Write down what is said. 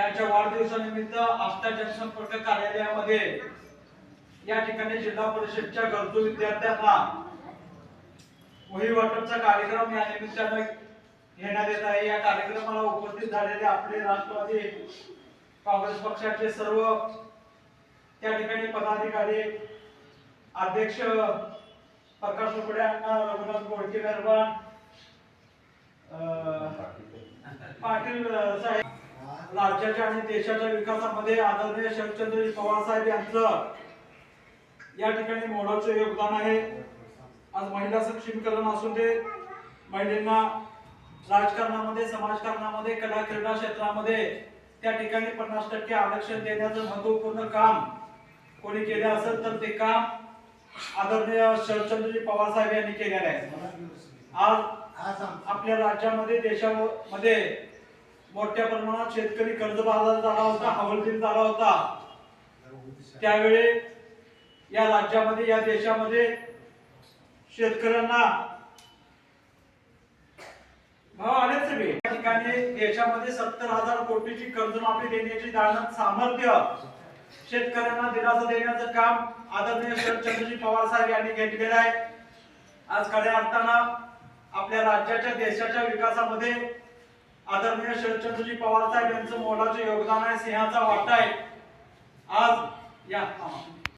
त्यांच्या वाढदिवसानिमित्त आस्था जनसंपर्क कार्यालयामध्ये या ठिकाणी जिल्हा परिषदच्या गरजू विद्यार्थ्यांना वही वाटपचा कार्यक्रम या निमित्तानं घेण्यात येत आहे. या कार्यक्रमाला उपस्थित झालेले आपले राष्ट्रवादी काँग्रेस पक्षाचे सर्व त्या ठिकाणी पदाधिकारी अध्यक्ष प्रकाश रुपडे अण्णा रघुनाथ गोडके मेहरबान अं, पाटील साहेब राज्याच्या आणि देशाच्या विकासामध्ये आदरणीय शरदचंद्रजी पवार साहेब यांचं या ठिकाणी मोलाचं योगदान आहे. आज महिला सक्षमीकरण असून दे महिलांना राजकारणामध्ये समाजकारणामध्ये कला क्रीडा क्षेत्रामध्ये त्या ठिकाणी पन्नास टक्के आरक्षण देण्याचं महत्त्वपूर्ण काम कोणी केले असेल तर ते काम आदरणीय शरदचंद्रजी पवार साहेब यांनी केलेलं आहे. आज आपल्या राज्यामध्ये देशामध्ये मोठ्या प्रमाणात शेतकरी कर्जबाजार झाला होता हवालदिल झाला होता त्यावेळी या राज्यामध्ये या देशामध्ये शेतकऱ्यांना भाव आलेच बे. या ठिकाणी देशामध्ये सत्तर हजार कोटीची कर्जमाफी देण्याची दानत सामर्थ्य शेतकऱ्यांना दिलासा देण्याचं काम आदरणीय शरदचंद्रजी पवार साहेब यांनी घेतलेलं आहे आज खऱ्या अर्थानं आपल्या राज्याच्या देशाच्या विकासामध्ये आदरणीय शरदचंद्रजी पवार साहेब यांचं मोलाचं योगदान आहे सिंहाचा वाटा आहे. आज या